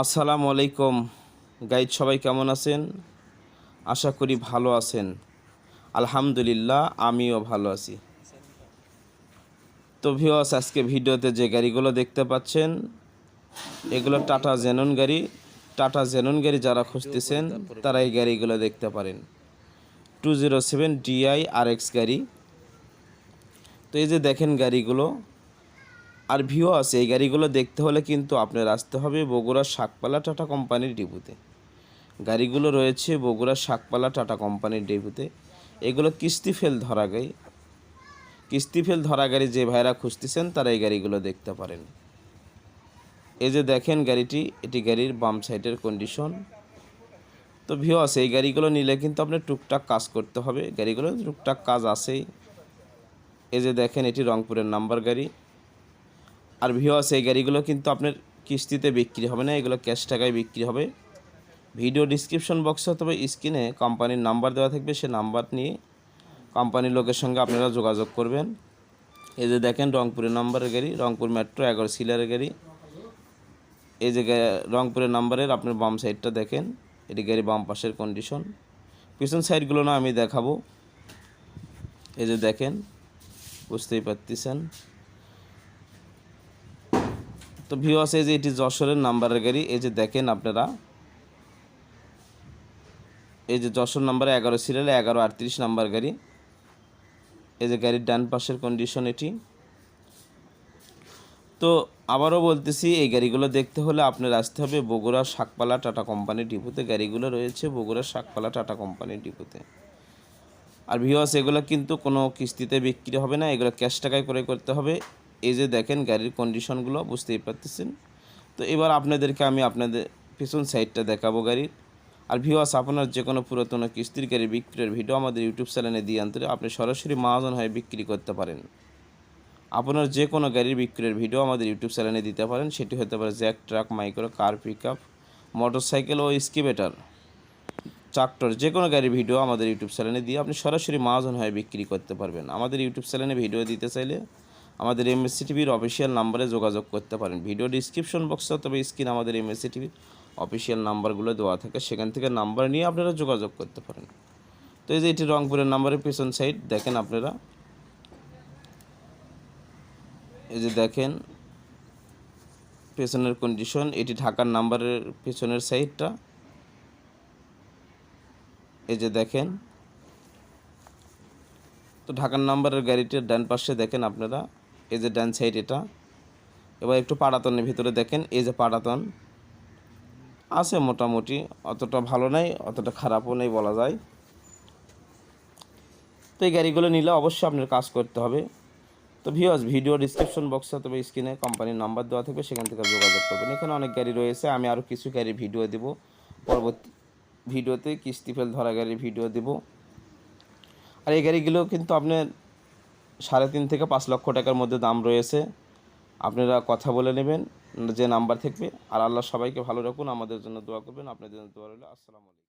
আসসালামু আলাইকুম। গাইড সবাই কেমন আছেন? আশা করি ভালো আছেন। আলহামদুলিল্লাহ, আমিও ভালো আছি। তো ভিওয়াস আজকে ভিডিওতে যে গাড়িগুলো দেখতে পাচ্ছেন, এগুলো টাটা জেনন গাড়ি। টাটা জেনন গাড়ি যারা খুঁজতেছেন, তারা এই গাড়িগুলো দেখতে পারেন। Two zero seven DI R X গাড়ি। তো এই যে দেখেন গাড়িগুলো আর আছে এই গাড়িগুলো দেখতে হলে কিন্তু আপনার আসতে হবে বগুড়ার শাকপালা টাটা কোম্পানির ডিপুতে। গাড়িগুলো রয়েছে বগুড়ার শাকপালা টাটা কোম্পানির ডিপুতে। এগুলো কিস্তি ফেল ধরা গাড়ি। কিস্তি ফেল ধরা গাড়ি যে ভাইরা খুঁজতেছেন, তারা এই গাড়িগুলো দেখতে পারেন। এই যে দেখেন গাড়িটি, এটি গাড়ির বাম সাইডের কন্ডিশন তো আছে এই গাড়িগুলো নিলে কিন্তু আপনার টুকটাক কাজ করতে হবে। গাড়িগুলো টুকটাক কাজ আছেই। এই যে দেখেন, এটি রংপুরের নাম্বার গাড়ি। আর ভিওয়াস এই গাড়িগুলো কিন্তু আপনার কিস্তিতে বিক্রি হবে না, এগুলো ক্যাশ টাকায় বিক্রি হবে। ভিডিও ডিসক্রিপশন বক্সে অথবা স্ক্রিনে কোম্পানির নাম্বার দেওয়া থাকবে, সে নাম্বার নিয়ে কোম্পানির লোকের সঙ্গে আপনারা যোগাযোগ করবেন। এই যে দেখেন রংপুরের নাম্বারের গাড়ি, রংপুর মেট্রো এগারো সিলারের গাড়ি। এই যে রংপুরের নাম্বারের আপনার বাম সাইডটা দেখেন, এটি গাড়ি বাম পাশের কন্ডিশন পিছন সাইডগুলো না আমি দেখাবো। এই যে দেখেন, বুঝতেই পারতেছেন। তো ভিউ আছে যে এটি যশোরের নাম্বারের গাড়ি, এই যে দেখেন আপনারা। এই যে যশোর নাম্বারে এগারো সিরিয়ালে এগারো আটত্রিশ নাম্বার গাড়ি। এই যে গাড়ির ডান পাশের কন্ডিশন এটি। তো আবারও বলতেছি, এই গাড়িগুলো দেখতে হলে আপনার আসতে হবে বগুড়া শাকপালা টাটা কোম্পানির ডিপুতে। গাড়িগুলো রয়েছে বগুড়া শাকপালা টাটা কোম্পানির ডিপুতে। আর ভিওয়াস এগুলো কিন্তু কোনো কিস্তিতে বিক্রি হবে না, এগুলো ক্যাশ টাকায় করে করতে হবে। এই যে দেখেন গাড়ির কন্ডিশনগুলো বুঝতেই পারতেছেন? তো এবার আপনাদেরকে আমি আপনাদের পিছন সাইডটা দেখাবো গাড়ির। আর ভিওয়াস আপনার যে কোনো পুরাতন কিস্তির গাড়ি বিক্রির ভিডিও আমাদের ইউটিউব চ্যানেলে দিয়ে আনতে আপনি সরাসরি মহাজন হয়ে বিক্রি করতে পারেন। আপনার যে কোনো গাড়ির বিক্রির ভিডিও আমাদের ইউটিউব চ্যানেলে দিতে পারেন। সেটি হতে পারে jack truck micro car pickup motorcycle ও স্কিবেটার ট্রাক্টর যে কোনো গাড়ির ভিডিও আমাদের ইউটিউব চ্যানেলে দিয়ে আপনি সরাসরি মহাজন হয়ে বিক্রি করতে পারবেন। আমাদের ইউটিউব চ্যানেলে ভিডিও দিতে চাইলে আমাদের এমএসসি টিভির অফিসিয়াল নাম্বারে যোগাযোগ করতে পারেন। ভিডিও ডিসক্রিপশন বক্সে তবে স্ক্রিন আমাদের এমএসসি টিভির অফিসিয়াল নাম্বারগুলো দেওয়া থাকে। সেখান থেকে নাম্বার নিয়ে আপনারা যোগাযোগ করতে পারেন। তো এই যে এটি রংপুরের নাম্বারের পেছন সাইড দেখেন আপনারা। এই যে দেখেন, পেছনের কন্ডিশন এটি ঢাকার নাম্বারের পেছনের সাইডটা এই যে দেখেন, তো ঢাকার নাম্বারের গাড়িটির ডান পাশে দেখেন আপনারা। এই যে ডান সাইড এটা। এবার একটু পাড়াতনের ভিতরে দেখেন, এই যে পাড়াতন। আছে মোটামুটি, অতটা ভালো নাই, অতটা খারাপও নেই বলা যায়। তো এই গাড়িগুলো নিলে অবশ্যই আপনার কাজ করতে হবে। তো ভিওস ভিডিও ডিসক্রিপশন বক্সে তবে স্ক্রিনে কোম্পানির নাম্বার দেওয়া থাকবে, সেখান থেকে যোগাযোগ করবেন। এখানে অনেক গাড়ি রয়েছে, আমি আরও কিছু গাড়ির ভিডিও দেব। পরবর্তী ভিডিওতে কিস্তি ফেল ধরা গাড়ির ভিডিও দেব। আর এই গাড়িগুলো কিন্তু আপনার সাড়ে তিন থেকে পাঁচ লক্ষ টাকার মধ্যে দাম রয়েছে। আপনারা কথা বলে নেবেন, যে নাম্বার থাকবে। আর আল্লাহ সবাইকে ভালো রাখুন, আমাদের জন্য দোয়া করবেন। আপনাদের জন্য দোয়া রইল। আসসালামু আলাইকুম।